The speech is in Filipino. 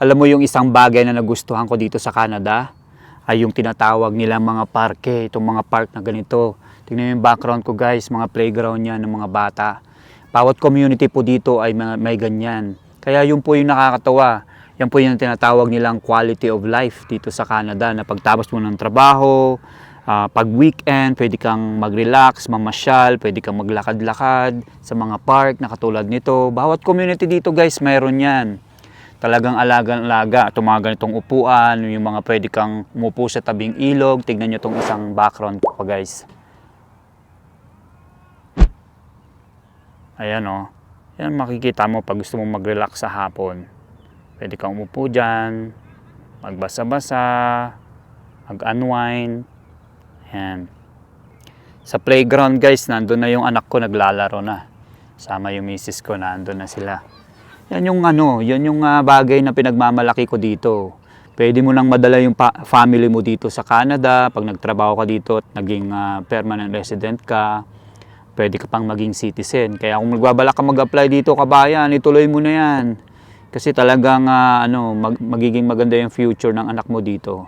Alam mo yung isang bagay na nagustuhan ko dito sa Canada ay yung tinatawag nilang mga parke, itong mga park na ganito. Tingnan yung background ko guys, mga playground yan ng mga bata. Bawat community po dito ay mga- may ganyan. Kaya yun po yung nakakatawa. Yan po yung tinatawag nilang quality of life dito sa Canada na pagtapos mo ng trabaho, ah, pag weekend, pwede kang mag-relax, mamasyal, pwede kang maglakad-lakad sa mga park na katulad nito. Bawat community dito guys, mayroon yan talagang alaga-alaga. Itong mga ganitong upuan, yung mga pwede kang umupo sa tabing ilog. Tignan nyo itong isang background pa guys. Ayan o. Yan makikita mo pag gusto mong mag-relax sa hapon. Pwede kang umupo dyan, magbasa-basa, mag-unwind. Ayan. Sa playground guys, nandun na yung anak ko naglalaro na. Sama yung misis ko, nandun na sila. Yan yung ano, yan yung ah, bagay na pinagmamalaki ko dito. Pwede mo nang madala yung family mo dito sa Canada pag nagtrabaho ka dito at naging ah, permanent resident ka. Pwede ka pang maging citizen. Kaya kung magbabalak ka mag-apply dito, kabayan, ituloy mo na yan. Kasi talagang ah, ano, mag- magiging maganda yung future ng anak mo dito.